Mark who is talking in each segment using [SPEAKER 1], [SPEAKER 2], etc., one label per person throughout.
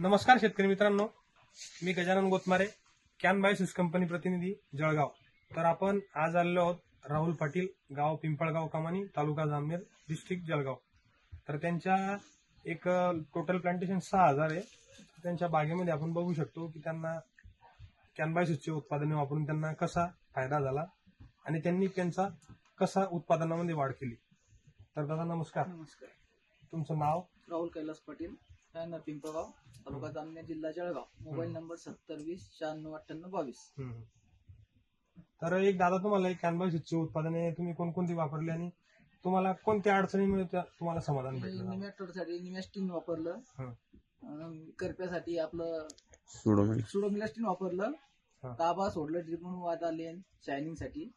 [SPEAKER 1] नमस्कार शेतकरी मित्रांनो. मी गजानन गोतमारे कॅन बायोसिस कंपनी प्रतिनिधी जळगाव. तर आपण आज आलेलो आहोत राहुल पाटील गाव पिंपळगाव कमानी तालुका जामनेर डिस्ट्रिक्ट जळगाव. तर त्यांच्या एक टोटल प्लांटेशन सहा हजार आहे. त्यांच्या बागेमध्ये आपण बघू शकतो की त्यांना कॅनबायसिसचे उत्पादने वापरून त्यांना कसा फायदा झाला आणि त्यांनी त्यांचा कसा उत्पादनामध्ये वाढ केली. तर दादा नमस्कार.
[SPEAKER 2] नमस्कार.
[SPEAKER 1] तुमचं नाव?
[SPEAKER 2] राहुल कैलास पाटील. पिंपळगाव तालुका जामनेर जिल्हा जळगाव. मोबाईल नंबर सत्तर वीस शहाण्णव अठ्ठ्याण्णव बावीस.
[SPEAKER 1] हम्म. तर एक दादा तुम्हाला एक कॅनबायसिसची उत्पादने तुम्ही कोणकोणती वापरली आणि तुम्हाला कोणत्या अडचणीमुळे त्या- तुम्हाला समाधान भेटलं?
[SPEAKER 2] निमॅटोडसाठी निमॅस्टिन वापरलं.
[SPEAKER 1] हं.
[SPEAKER 2] अं, करप्यासाठी आपलं सुडोमिलास्टिन वापरलं.
[SPEAKER 1] हा.
[SPEAKER 2] ताबा सोडलं ट्रिपन वाद आले शायनिंगसाठी.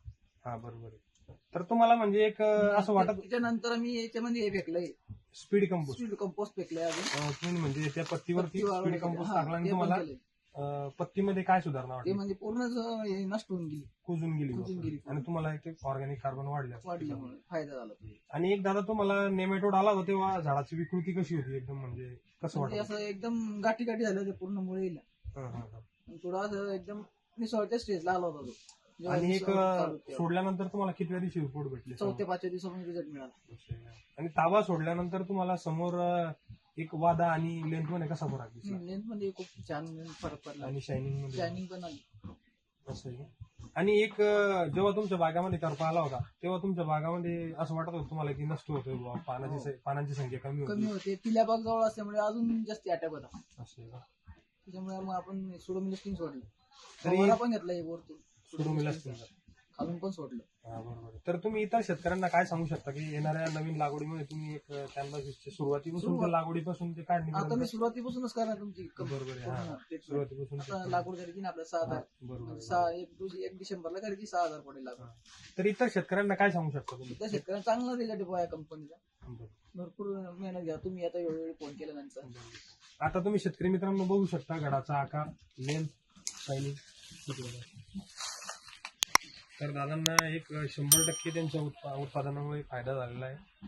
[SPEAKER 1] हा बरोबर आहे. तर तुम्हाला म्हणजे एक अं, असं वाटत
[SPEAKER 2] त्याच्यानंतर मी याच्यामध्ये हे फेकलंय.
[SPEAKER 1] स्पीड कंपोस्ट
[SPEAKER 2] स्पीड कंपोस्ट फेकलंय अजून
[SPEAKER 1] म्हणजे त्या पत्तीवरती
[SPEAKER 2] पत्ती वाळवली
[SPEAKER 1] स्पीड कंपोस्ट
[SPEAKER 2] हा,
[SPEAKER 1] टाकला आणि
[SPEAKER 2] ते पण
[SPEAKER 1] तुम्हाला
[SPEAKER 2] केलंय.
[SPEAKER 1] अं, पत्तीमध्ये काय सुधारणा
[SPEAKER 2] ते
[SPEAKER 1] वाटली
[SPEAKER 2] म्हणजे पूर्णच हे नष्ट होऊन गेली
[SPEAKER 1] कुजून गेली
[SPEAKER 2] कुजून.
[SPEAKER 1] आणि तुम्हाला एक ऑर्गॅनिक कार्बन वाढले.
[SPEAKER 2] वाढल्यामुळे फायदा झाला तो.
[SPEAKER 1] आणि एक दादा तुम्हाला नेमेटोड आला होता तेव्हा झाडाची विकृती कशी होती एकदम म्हणजे कसं
[SPEAKER 2] म्हणजे
[SPEAKER 1] वाटत
[SPEAKER 2] असं एकदम गाठी गाठी झालं ते पूर्ण मुळीला
[SPEAKER 1] हं.
[SPEAKER 2] थोडा असं एकदम निसवळत्या स्टेजला आला होता तो
[SPEAKER 1] आणि एक. सोडल्यानंतर तुम्हाला कितव्या दिवशी रिपोर्ट भेटले?
[SPEAKER 2] चौथ्या पाचव्या दिवसामध्ये रिझल्ट मिळाला.
[SPEAKER 1] आणि ताबा सोडल्यानंतर तुम्हाला समोर एक वादा आणि लेंथमध्ये कसा फरक दिसला?
[SPEAKER 2] लेन्थमध्ये खूप छान फरक पडला.
[SPEAKER 1] आणि शायनिंगमध्ये?
[SPEAKER 2] शायनिंग पण आली.
[SPEAKER 1] असं आहे का? आणि एक अं, जेव्हा तुमच्या बागामध्ये करपा आला होता तेव्हा तुमच्या बागामध्ये असं वाटत होतं तुम्हाला की नष्ट होतोय बुवा पानाची स- पानांची संख्या कमी
[SPEAKER 2] कमी
[SPEAKER 1] होती.
[SPEAKER 2] होते पिल्या बाग जवळ असल्यामुळे अजून जास्त अटॅक होता
[SPEAKER 1] असं आहे का?
[SPEAKER 2] त्याच्यामुळे मग आपण सुडोमिलिस्टिंग सोडलं
[SPEAKER 1] तरी-
[SPEAKER 2] फवारा पण घेतला एक वरतून. खालून पण सोडलं.
[SPEAKER 1] हा, बरोबर. आहे. तर तुम्ही इतर शेतकऱ्यांना काय सांगू शकता की येणाऱ्या नवीन लागवडीमध्ये तुम्ही एक कॅनव्हासची सुरुवातीपासून
[SPEAKER 2] सुरुवात-
[SPEAKER 1] त्या लागवडीपासून ते काढणी
[SPEAKER 2] आता मी सुरुवातीपासूनच करणार तुमची
[SPEAKER 1] बरोबर आहे, हा. सुरुवातीपासून ते-
[SPEAKER 2] आता लागवड करायची ना सहा हजार.
[SPEAKER 1] बरोबर
[SPEAKER 2] म्हणजे. सहा एक दिवशी एक डिसेंबरला करायची सहा हजार पडेल लागवड.
[SPEAKER 1] तर इतर शेतकऱ्यांना काय सांगू शकता तुम्ही?
[SPEAKER 2] त्या शेतकऱ्यांना चांगला रिझल्ट या कंपनीचा
[SPEAKER 1] बरोबर.
[SPEAKER 2] भरपूर मेहनत घ्या. तुम्ही आता वेळोवेळी फोन केल्यानंतर
[SPEAKER 1] आता तुम्ही शेतकरी मित्रांनो बघू शकता घडाचा आकार लेंथ शायनिंग तर दादांना एक शंभर टक्के त्यांच्या उत्पा- उत्पादनामुळे फायदा झालेला आहे.